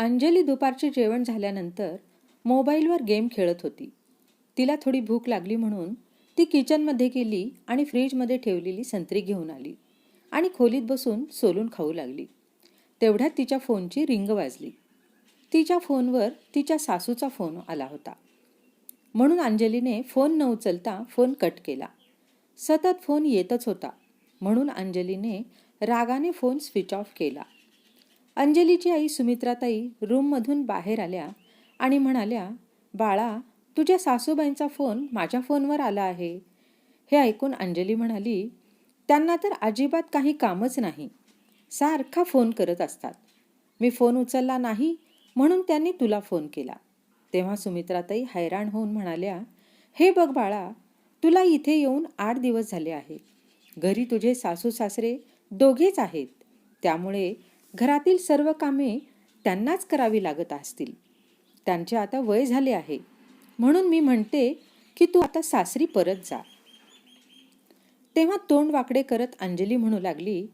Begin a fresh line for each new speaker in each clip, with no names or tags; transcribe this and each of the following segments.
अंजली दुपारचे जेवण झाल्यानंतर मोबाईलवर गेम खेळत होती. तिला थोडी भूक लागली म्हणून ती किचनमध्ये गेली आणि फ्रीजमध्ये ठेवलेली संत्री घेऊन आली आणि खोलीत बसून सोलून खाऊ लागली. तेवढ्यात तिच्या फोनची रिंग वाजली. तिच्या फोनवर तिच्या सासूचा फोन आला होता. म्हणून अंजलीने फोन न उचलता फोन कट केला. सतत फोन येतच होता. म्हणून अंजलीने रागाने फोन स्विच ऑफ केला. अंजलीची आई सुमित्राताई रूममधून बाहेर आल्या आणि म्हणाल्या बाळा तुझ्या सासूबाईंचा फोन माझ्या फोनवर आला आहे. हे ऐकून अंजली म्हणाली त्यांना तर अजिबात काही कामच नाही. सारखा फोन करत असतात. मी फोन उचलला नाही म्हणून त्यांनी तुला फोन केला. तेव्हा सुमित्राताई हैराण होऊन म्हणाल्या हे बघ बाळा तुला इथे येऊन आठ दिवस झाले आहे. घरी तुझे सासू सासरे दोघेच आहेत. त्यामुळे घरातील सर्व कामे त्यांनाच करावी लागत असतील. त्यांचे आता वय झाले आहे. म्हणून मी म्हणते की तू आता सासरी परत जा. तेव्हा तोंड वाकडे करत अंजली म्हणू लागली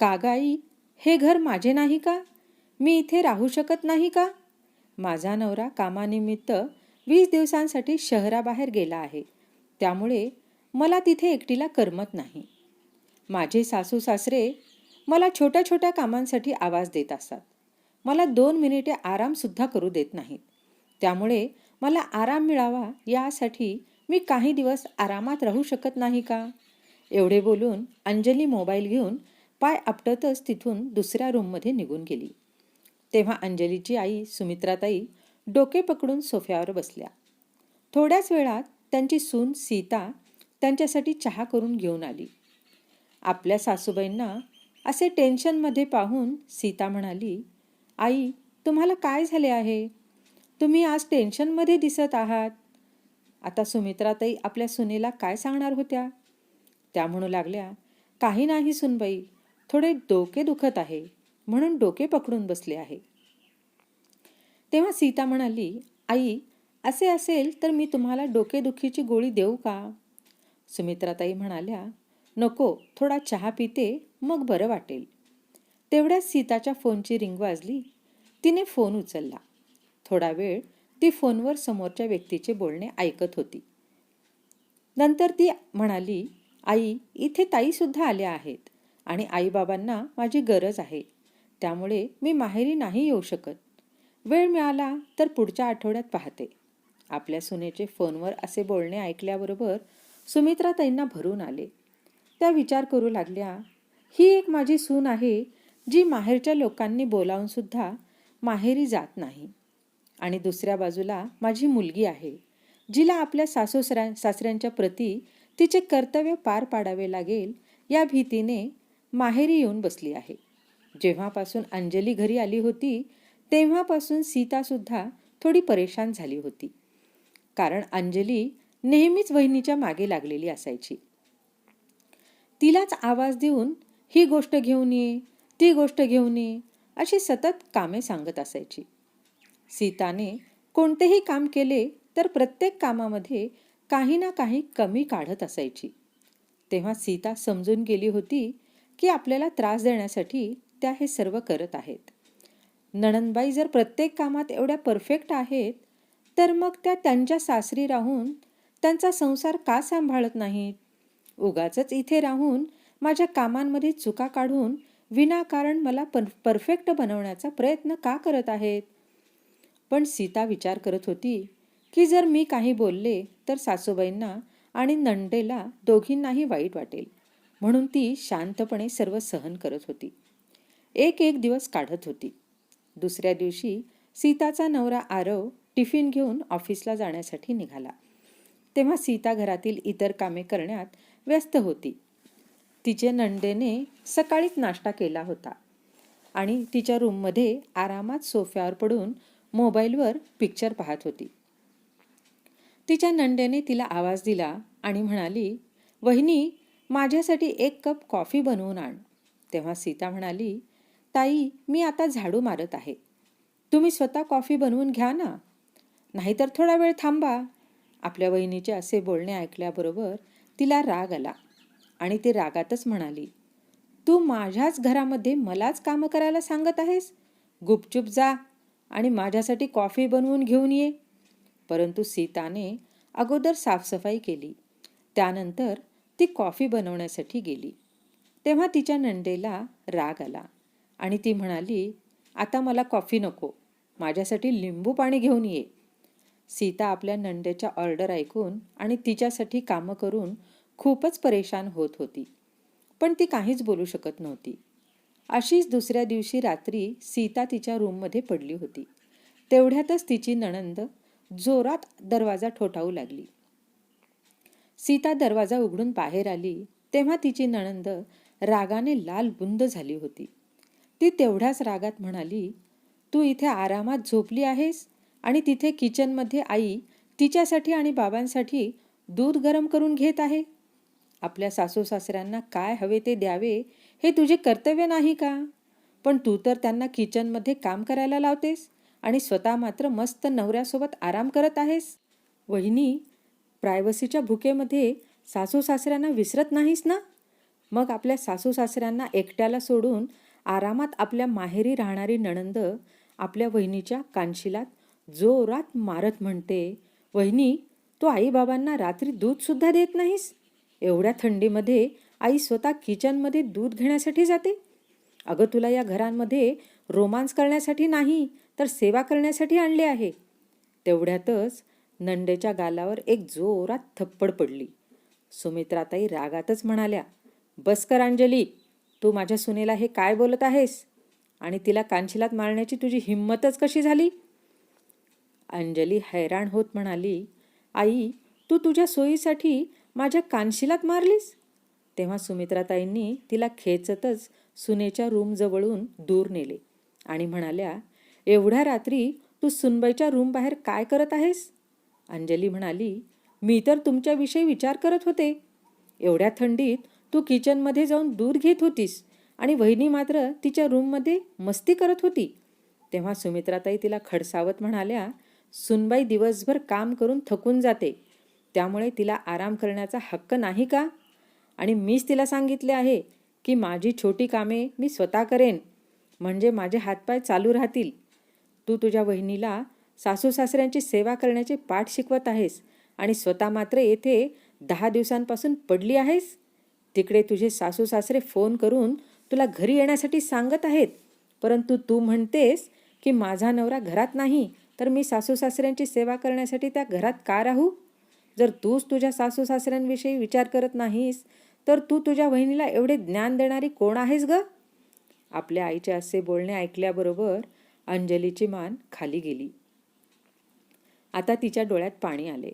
कागाई हे घर माझे नाही का? मी इथे राहू शकत नाही का? माझा नवरा कामानिमित्त वीस दिवसांसाठी शहराबाहेर गेला आहे. त्यामुळे मला तिथे एकटीला करमत नाही. माझे सासू सासरे मला छोट्या छोट्या कामांसाठी आवाज देत असतात. मला दोन मिनिटे आरामसुद्धा करू देत नाहीत. त्यामुळे मला आराम मिळावा यासाठी मी काही दिवस आरामात राहू शकत नाही का? एवढे बोलून अंजली मोबाईल घेऊन पाय आपटतच तिथून दुसऱ्या रूममध्ये निघून गेली. तेव्हा अंजलीची आई सुमित्राताई डोके पकडून सोफ्यावर बसल्या. थोड्याच वेळात त्यांची सून सीता त्यांच्यासाठी चहा करून घेऊन आली. आपल्या सासूबाईंना असे टेन्शनमध्ये पाहून सीता म्हणाली आई तुम्हाला काय झाले आहे? तुम्ही आज टेन्शनमध्ये दिसत आहात. आता सुमित्राताई आपल्या सुनेला काय सांगणार होत्या? त्या म्हणू लागल्या काही नाही सुनबाई थोडे डोके दुखत आहे म्हणून डोके पकडून बसले आहे. तेव्हा सीता म्हणाली आई असे असेल तर मी तुम्हाला डोकेदुखीची गोळी देऊ का? सुमित्राताई म्हणाल्या नको थोडा चहा पिते मग बरं वाटेल. तेवढ्यात सीताच्या फोनची रिंग वाजली. तिने फोन उचलला. थोडा वेळ ती फोनवर समोरच्या व्यक्तीचे बोलणे ऐकत होती. नंतर ती म्हणाली आई इथे ताईसुद्धा आल्या आहेत आणि आईबाबांना माझी गरज आहे. त्यामुळे मी माहेरी नाही येऊ शकत. वेळ मिळाला तर पुढच्या आठवड्यात पाहते. आपल्या सुनेचे फोनवर असे बोलणे ऐकल्याबरोबर सुमित्राताईंना भरून आले. त्या विचार करू लागल्या ही एक माझी सून आहे जी माहेरच्या लोकांनी बोलावून सुद्धा माहेरी जात नाही. आणि दुसऱ्या बाजूला माझी मुलगी आहे जिला आपल्या सासूसऱ्या सासऱ्यांच्या प्रती तिचे कर्तव्य पार पाडावे लागेल या भीतीने माहेरी येऊन बसली आहे. जेव्हापासून अंजली घरी आली होती तेव्हापासून सीतासुद्धा थोडी परेशान झाली होती. कारण अंजली नेहमीच वहिनीच्या मागे लागलेली असायची. तिलाच आवाज देऊन ही गोष्ट घेऊन ये ती गोष्ट घेऊन ये अशी सतत कामे सांगत असायची. सीताने कोणतेही काम केले तर प्रत्येक कामामध्ये काही ना काही कमी काढत असायची. तेव्हा सीता समजून गेली होती की आपल्याला त्रास देण्यासाठी त्या हे सर्व करत आहेत. नणंदबाई जर प्रत्येक कामात एवढ्या परफेक्ट आहेत तर मग त्या त्यांच्या सासरी राहून त्यांचा संसार का सांभाळत नाहीत? उगाच इथे राहून माझ्या कामांमध्ये चुका काढून विनाकारण मला पर परफेक्ट बनवण्याचा प्रयत्न का करत आहेत? पण सीता विचार करत होती की जर मी काही बोलले तर सासूबाईंना आणि नंडेला दोघींनाही वाईट वाटेल. म्हणून ती शांतपणे सर्व सहन करत होती. एक एक दिवस काढत होती. दुसऱ्या दिवशी सीताचा नवरा आरव टिफिन घेऊन ऑफिसला जाण्यासाठी निघाला. तेव्हा सीता घरातील इतर कामे करण्यात व्यस्त होती. तिचे नंदेने सकाळीच नाश्ता केला होता आणि तिच्या रूममध्ये आरामात सोफ्यावर पडून मोबाईलवर पिक्चर पाहत होती. तिच्या नंदेने तिला आवाज दिला आणि म्हणाली वहिनी माझ्यासाठी एक कप कॉफी बनवून आण. तेव्हा सीता म्हणाली ताई मी आता झाडू मारत आहे. तुम्ही स्वतः कॉफी बनवून घ्या ना. नाहीतर थोडा वेळ थांबा. आपल्या वहिनीचे असे बोलणे ऐकल्याबरोबर तिला राग आला. आणि ती रागातच म्हणाली तू माझ्याच घरामध्ये मलाच कामं करायला सांगत आहेस? गुपचूप जा आणि माझ्यासाठी कॉफी बनवून घेऊन ये. परंतु सीताने अगोदर साफसफाई केली. त्यानंतर ती कॉफी बनवण्यासाठी गेली. तेव्हा तिच्या नंदेला राग आला आणि ती म्हणाली आता मला कॉफी नको माझ्यासाठी लिंबू पाणी घेऊन ये. सीता आपल्या नंदेच्या ऑर्डर ऐकून आणि तिच्यासाठी कामं करून खूपच परेशान होत होती. पण ती काहीच बोलू शकत नव्हती. अशीच दुसऱ्या दिवशी रात्री सीता तिच्या रूममध्ये पडली होती. तेवढ्यातच तिची नणंद जोरात दरवाजा ठोठावू लागली. सीता दरवाजा उघडून बाहेर आली तेव्हा तिची नणंद रागाने लाल बुंद झाली होती. ती तेवढ्याच रागात म्हणाली तू इथे आरामात झोपली आहेस? आणि तिथे किचनमध्ये आई तिच्यासाठी आणि बाबांसाठी दूध गरम करून घेत आहे? आपल्या सासू सासऱ्यांना काय हवे ते द्यावे हे तुझे कर्तव्य नाही का? पण तू तर त्यांना किचनमध्ये काम करायला लावतेस आणि स्वतः मात्र मस्त नवऱ्यासोबत आराम करत आहेस. वहिनी प्रायव्हसीच्या भुकेमध्ये सासू सासऱ्यांना विसरत नाहीस ना? मग आपल्या सासू सासऱ्यांना एकट्याला सोडून आरामात आपल्या माहेरी राहणारी नणंद आपल्या वहिनीच्या कानशिलात जोरात मारत म्हणते वहिनी तू आईबाबांना रात्री दूधसुद्धा देत नाहीस? एवढ्या थंडीमध्ये आई स्वतः किचनमध्ये दूध घेण्यासाठी जाते? अगं तुला या घरांमध्ये रोमांस करण्यासाठी नाही तर सेवा करण्यासाठी आणले आहे. तेवढ्यातच नंडेच्या गालावर एक जोरात थप्पड पडली. सुमित्राताई रागातच म्हणाल्या बसकर अंजली तू माझ्या सुनेला हे काय बोलत आहेस? आणि तिला कांशिलात मारण्याची तुझी हिंमतच कशी झाली? अंजली हैराण होत म्हणाली आई तू तुझ्या सोयीसाठी माझ्या कानशिलात मारलीस? तेव्हा सुमित्राताईंनी तिला खेचतच सुनेच्या रूमजवळून दूर नेले आणि म्हणाल्या एवढ्या रात्री तू सुनबाईच्या रूमबाहेर काय करत आहेस? अंजली म्हणाली मी तर तुमच्याविषयी विचार करत होते. एवढ्या थंडीत तू किचनमध्ये जाऊन दूध घेत होतीस आणि वहिनी मात्र तिच्या रूममध्ये मस्ती करत होती. तेव्हा सुमित्राताई तिला खडसावत म्हणाल्या सुनबाई दिवसभर काम करून थकून जाते. त्यामुळे तिला आराम करण्याचा हक्क नाही का? आणि मीच तिला सांगितले आहे की माझी छोटी कामे मी स्वतः करेन. म्हणजे माझे हातपाय चालू राहतील. तू तुझ्या वहिनीला सासू सासऱ्यांची सेवा करण्याचे पाठ शिकवत आहेस आणि स्वतः मात्र येथे दहा दिवसांपासून पडली आहेस? तिकडे तुझे सासू सासरे फोन करून तुला घरी येण्यासाठी सांगत आहेत. परंतु तू म्हणतेस की माझा नवरा घरात नाही तर मी सासू सासऱ्यांची सेवा करण्यासाठी त्या घरात का राहू? जर तूच तुझ्या सासू सासऱ्यांविषयी विचार करत नाहीस तर तू तुझ्या बहिणीला एवढे ज्ञान देणारी कोण आहेस ग? आपल्या आईचे असे बोलणे ऐकल्याबरोबर अंजलीची मान खाली गेली. आता तिच्या डोळ्यात पाणी आले.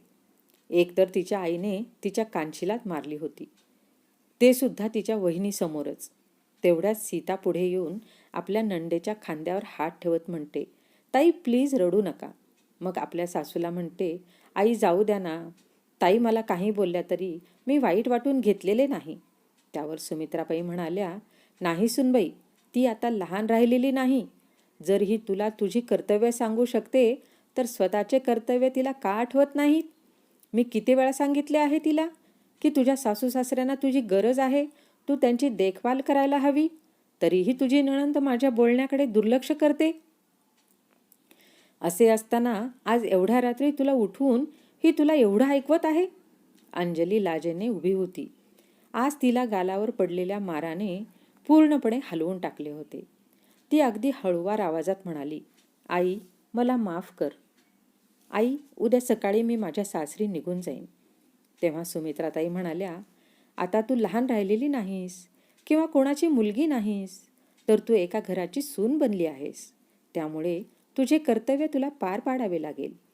एकतर तिच्या आईने तिच्या कानशिलात मारली होती. ते सुद्धा तिच्या वहिनीसमोरच. तेवढ्यात सीता पुढे येऊन आपल्या नंडेच्या खांद्यावर हात ठेवत म्हणते ताई प्लीज रडू नका. मग आपल्या सासूला म्हणते आई जाऊ द्या ना. ताई मला काही बोलल्या तरी मी वाईट वाटून घेतलेले नाही. त्यावर सुमित्राबाई म्हणाल्या नाही सुनबाई ती आता लहान राहिलेली नाही. जर ही तुला तुझी कर्तव्य सांगू शकते तर स्वतःचे कर्तव्य तिला का आठवत नाहीत? मी किती वेळा सांगितले आहे तिला की तुझ्या सासू सासऱ्यांना तुझी गरज आहे तू त्यांची देखभाल करायला हवी तरीही तुझी नणंद माझ्या बोलण्याकडे दुर्लक्ष करते. असे असताना आज एवढ्या रात्री तुला उठून ही तुला एवढं ऐकवत आहे? अंजली लाजेने उभी होती. आज तिला गालावर पडलेल्या माराने पूर्णपणे हलवून टाकले होते. ती अगदी हळूवार आवाजात म्हणाली आई मला माफ कर. आई उद्या सकाळी मी माझ्या सासरी निघून जाईन. तेव्हा सुमित्राताई म्हणाल्या आता तू लहान राहिलेली नाहीस किंवा कोणाची मुलगी नाहीस तर तू एका घराची सून बनली आहेस. त्यामुळे तुझे कर्तव्य तुला पार पाडावे लागेल.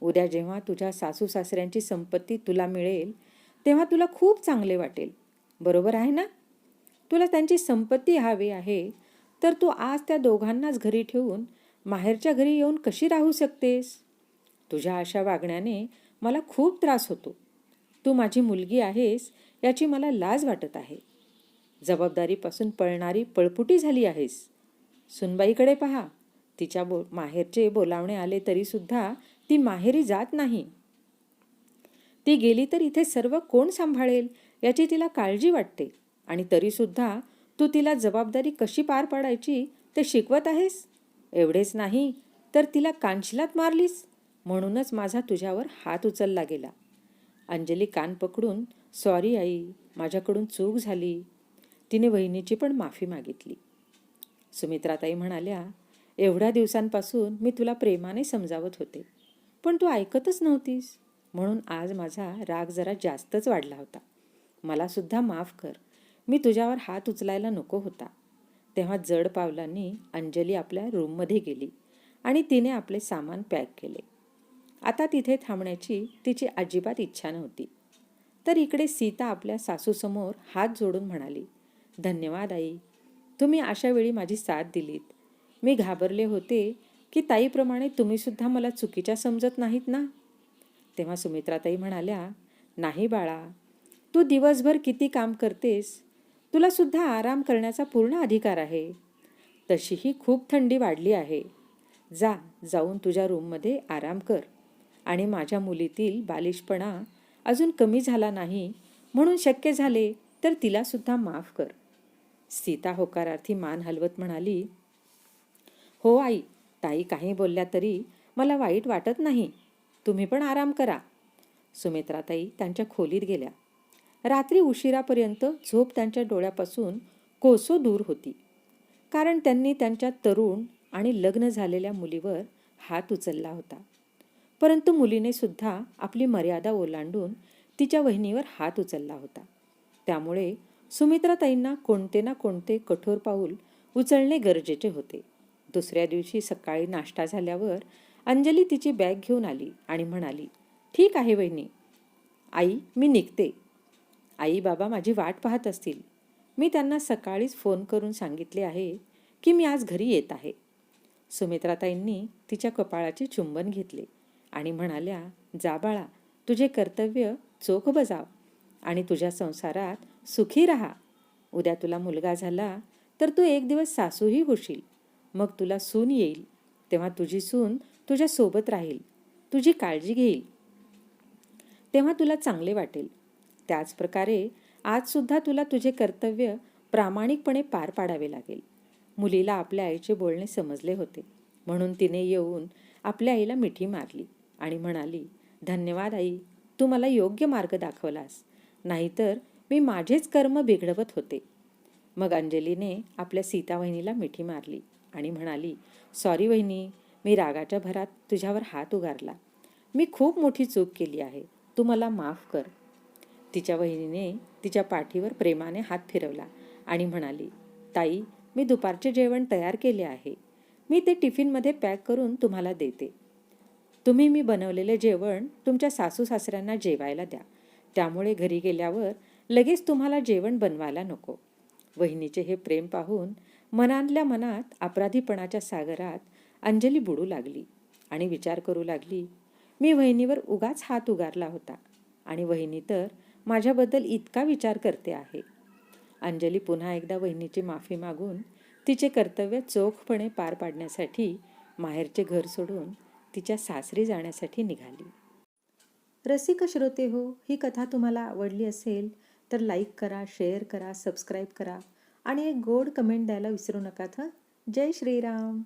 उद्या जेव्हा तुझ्या सासू सासऱ्यांची संपत्ती तुला मिळेल तेव्हा तुला खूप चांगले वाटेल. बरोबर आहे ना? तुला त्यांची संपत्ती हवी आहे तर तू आज त्या दोघांनाच घरी ठेवून माहेरच्या घरी येऊन कशी राहू शकतेस? तुझ्या अशा वागण्याने मला खूप त्रास होतो. तू माझी मुलगी आहेस याची मला लाज वाटत आहे. जबाबदारीपासून पळणारी पळपुटी झाली आहेस. सुनबाईकडे पहा. तिच्या बो माहेरचे बोलावणे आले तरीसुद्धा ती माहेरी जात नाही. ती गेली तर इथे सर्व कोण सांभाळेल याची तिला काळजी वाटते. आणि तरीसुद्धा तू तिला जबाबदारी कशी पार पाडायची ते शिकवत आहेस? एवढेच नाही तर तिला कांचलात मारलीस? म्हणूनच माझा तुझ्यावर हात उचलला गेला. अंजली कान पकडून सॉरी आई माझ्याकडून चूक झाली. तिने वहिनीची पण माफी मागितली. सुमित्राताई म्हणाल्या एवढ्या दिवसांपासून मी तुला प्रेमाने समजावत होते. पण तू ऐकतच नव्हतीस. म्हणून आज माझा राग जरा जास्तच वाढला होता. मला सुद्धा माफ कर. मी तुझ्यावर हात उचलायला नको होता. तेव्हा जड पावलांनी अंजली आपल्या रूममध्ये गेली आणि तिने आपले सामान पॅक केले. आता तिथे थांबण्याची तिची अजिबात इच्छा नव्हती. तर इकडे सीता आपल्या सासूसमोर हात जोडून म्हणाली धन्यवाद आई. तुम्ही अशा वेळी माझी साथ दिलीत. मी घाबरले होते की ताईप्रमाणे तुम्हीसुद्धा मला चुकीच्या समजत नाहीत ना? तेव्हा सुमित्राताई म्हणाल्या नाही बाळा तू दिवसभर किती काम करतेस? तुलासुद्धा आराम करण्याचा पूर्ण अधिकार आहे. तशीही खूप थंडी वाढली आहे. जा जाऊन तुझ्या रूममध्ये आराम कर. आणि माझ्या मुलीतील बालिशपणा अजून कमी झाला नाही म्हणून शक्य झाले तर तिलासुद्धा माफ कर. सीता होकारार्थी मान हलवत म्हणाली हो आई ताई काही बोलल्या तरी मला वाईट वाटत नाही. तुम्ही पण आराम करा. सुमित्राताई त्यांच्या खोलीत गेल्या. रात्री उशिरापर्यंत झोप त्यांच्या डोळ्यापासून कोसो दूर होती. कारण त्यांनी त्यांच्या तरुण आणि लग्न झालेल्या मुलीवर हात उचलला होता. परंतु मुलीने सुद्धा आपली मर्यादा ओलांडून तिच्या वहिनीवर हात उचलला होता. त्यामुळे सुमित्राताईंना कोणते ना कोणते कठोर पाऊल उचलणे गरजेचे होते. दुसऱ्या दिवशी सकाळी नाश्ता झाल्यावर अंजली तिची बॅग घेऊन आली आणि म्हणाली ठीक आहे वहिनी. आई मी निघते. आई बाबा माझी वाट पाहत असतील. मी त्यांना सकाळीच फोन करून सांगितले आहे की मी आज घरी येत आहे. सुमित्राताईंनी तिच्या कपाळाचे चुंबन घेतले आणि म्हणाल्या जा बाळा तुझे कर्तव्य चोख बजाव आणि तुझ्या संसारात सुखी राहा. उद्या तुला मुलगा झाला तर तू एक दिवस सासूही होशील. मग तुला सून येईल. तेव्हा तुझी सून तुझ्यासोबत राहील. तुझी काळजी घेईल. तेव्हा तुला चांगले वाटेल. त्याचप्रकारे आजसुद्धा तुला तुझे कर्तव्य प्रामाणिकपणे पार पाडावे लागेल. मुलीला आपल्या आईचे बोलणे समजले होते. म्हणून तिने येऊन आपल्या आईला मिठी मारली आणि म्हणाली धन्यवाद आई तू मला योग्य मार्ग दाखवलास. नाहीतर मी माझेच कर्म बिघडवत होते. मग अंजलीने आपल्या सीता वहिनीला मिठी मारली. आणि म्हणाली सॉरी वहिनी मी रागाच्या भरात तुझ्यावर हात उगारला. मी खूप मोठी चूक केली आहे. तू मला माफ कर. तिच्या वहिनीने तिच्या पाठीवर प्रेमाने हात फिरवला आणि म्हणाली ताई मी दुपारचे जेवण तयार केले आहे. मी ते टिफिनमध्ये पॅक करून तुम्हाला देते. तुम्ही मी बनवलेले जेवण तुमच्या सासू सासऱ्यांना जेवायला द्या. त्यामुळे घरी गेल्यावर लगेच तुम्हाला जेवण बनवायला नको. वहिनीचे हे प्रेम पाहून मनातल्या मनात अपराधीपणाच्या सागरात अंजली बुडू लागली आणि विचार करू लागली मी वहिनीवर उगाच हात उगारला होता आणि वहिनी तर माझ्याबद्दल इतका विचार करते आहे. अंजली पुन्हा एकदा वहिनीची माफी मागून तिचे कर्तव्य चोखपणे पार पाडण्यासाठी माहेरचे घर सोडून तिच्या सासरी जाण्यासाठी निघाली. रसिक श्रोते हो ही कथा तुम्हाला आवडली असेल तर लाईक करा शेअर करा सबस्क्राईब करा. आणि एक गोड कमेंट द्यायला विसरू नका हं? जय श्रीराम.